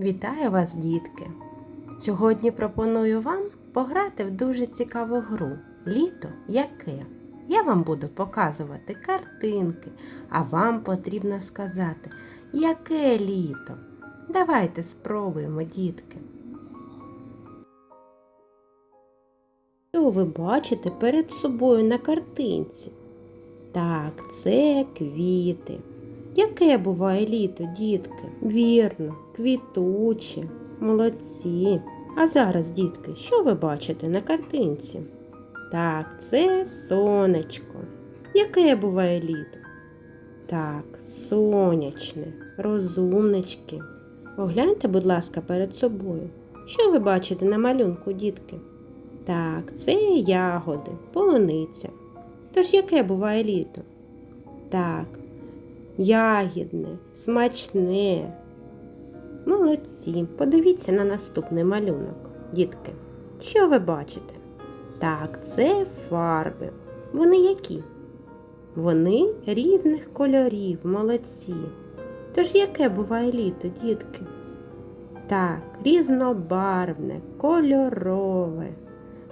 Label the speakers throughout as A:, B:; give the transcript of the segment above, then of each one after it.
A: Вітаю вас, дітки! Сьогодні пропоную вам пограти в дуже цікаву гру Літо яке? Я вам буду показувати картинки, а вам потрібно сказати, яке літо. Давайте спробуємо, дітки. Що ви бачите перед собою на картинці? Так, це квіти. Яке буває літо, дітки? Вірно, квітуче, молодці. А зараз, дітки, що ви бачите на картинці? Так, це сонечко. Яке буває літо? Так, сонячне, розумнички. Погляньте, будь ласка, перед собою. Що ви бачите на малюнку, дітки? Так, це ягоди, полуниця. Тож яке буває літо? Так, ягідне, смачне. Молодці. Подивіться на наступний малюнок, дітки. Що ви бачите? Так, це фарби. Вони які? Вони різних кольорів, молодці. Тож яке буває літо, дітки? Так, різнобарвне, кольорове.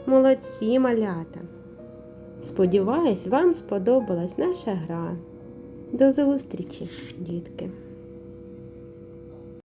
A: Молодці малята. Сподіваюсь, вам сподобалась наша гра. До зустрічі, дітки!